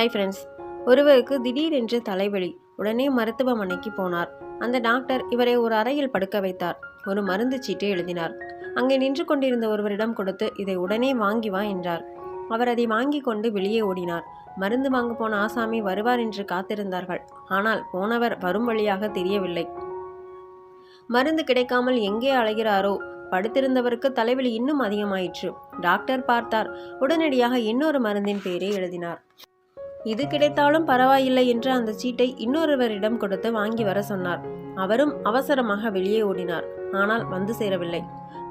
Hi friends ஒருவருக்கு திடீரென்று தலைவலி. உடனே மருத்துவமனைக்கு போனார். அந்த டாக்டர் இவரை ஒரு அறையில் படுக்க வைத்தார். ஒரு மருந்து சீட்டை எழுதினார். அங்கே நின்று கொண்டிருந்த ஒருவரிடம் கொடுத்து இதை உடனே வாங்கி வா என்றார். அவர் அதை வாங்கி கொண்டு வெளியே ஓடினார். மருந்து வாங்க போன ஆசாமி வருவார் என்று காத்திருந்தார்கள். ஆனால் போனவர் வரும் வழியாக தெரியவில்லை. மருந்து கிடைக்காமல் எங்கே அலைகிறாரோ? படுத்திருந்தவருக்கு தலைவலி இன்னும் அதிகமாயிற்று. டாக்டர் பார்த்தார். உடனடியாக இன்னொரு மருந்தின் பேரை எழுதினார். இது கிடைத்தாலும் பரவாயில்லை என்று அந்த சீட்டை இன்னொருவரிடம் கொடுத்து வாங்கி வர சொன்னார். அவரும் அவசரமாக வெளியே ஓடினார். ஆனால் வந்து சேரவில்லை.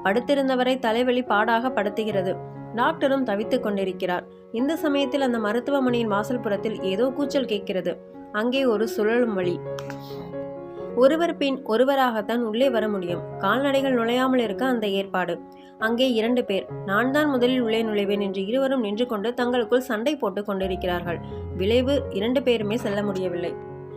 படுத்திருந்தவரை தலைவலி பாடாக படுத்துகிறது. டாக்டரும் தவித்துக் கொண்டிருக்கிறார். இந்த சமயத்தில் அந்த மருத்துவமனையின் வாசல்புறத்தில் ஏதோ கூச்சல் கேட்கிறது. அங்கே ஒரு சுழலும் வழி. ஒருவர் பின் ஒருவராகத்தான் உள்ளே வர முடியும். கால்நடைகள் நுழையாமல் இருக்க அந்த ஏற்பாடு. அங்கே இரண்டு பேர். நான் தான் முதலில் உள்ளே நுழைவேன் என்று இருவரும் நின்று கொண்டு தங்களுக்குள் சண்டை போட்டுக் கொண்டிருக்கிறார்கள். விளைவு இரண்டு பேருமே செல்ல முடியவில்லை.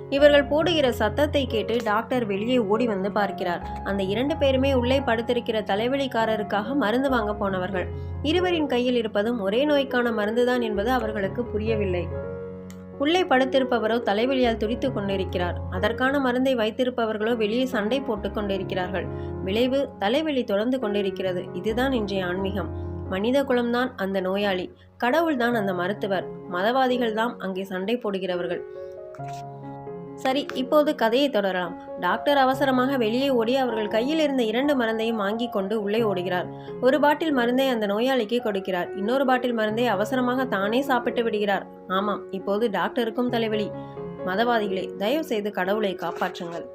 இவர்கள் போடுகிற சத்தத்தை கேட்டு டாக்டர் வெளியே ஓடி வந்து பார்க்கிறார். அந்த இரண்டு பேருமே உள்ளே படுத்திருக்கிற தலைவலிக்காரருக்காக மருந்து வாங்க போனவர்கள். இருவரின் கையில் இருப்பதும் ஒரே நோய்க்கான மருந்துதான் என்பது அவர்களுக்கு புரியவில்லை. உள்ளே படுத்திருப்பவரோ தலைவலியால் துடித்துக் கொண்டிருக்கிறார். அதற்கான மருந்தை வைத்திருப்பவர்களோ வெளியே சண்டை போட்டுக் கொண்டிருக்கிறார்கள். விளைவு தலைவலி தொடர்ந்து கொண்டிருக்கிறது. இதுதான் இன்றைய ஆன்மீகம். மனித குலம்தான் அந்த நோயாளி. கடவுள்தான் அந்த மருத்துவர். மதவாதிகள் தான் அங்கே சண்டை போடுகிறவர்கள். சரி இப்போது கதையை தொடரலாம். டாக்டர் அவசரமாக வெளியே ஓடி அவர்கள் கையில் இருந்த இரண்டு மருந்தையும் வாங்கி கொண்டு உள்ளே ஓடுகிறார். ஒரு பாட்டில் மருந்தை அந்த நோயாளிக்கு கொடுக்கிறார். இன்னொரு பாட்டில் மருந்தை அவசரமாக தானே சாப்பிட்டு விடுகிறார். ஆமாம் இப்போது டாக்டருக்கும் தலைவலி. மதவாதிகளே தயவு செய்து கடவுளை காப்பாற்றுங்கள்.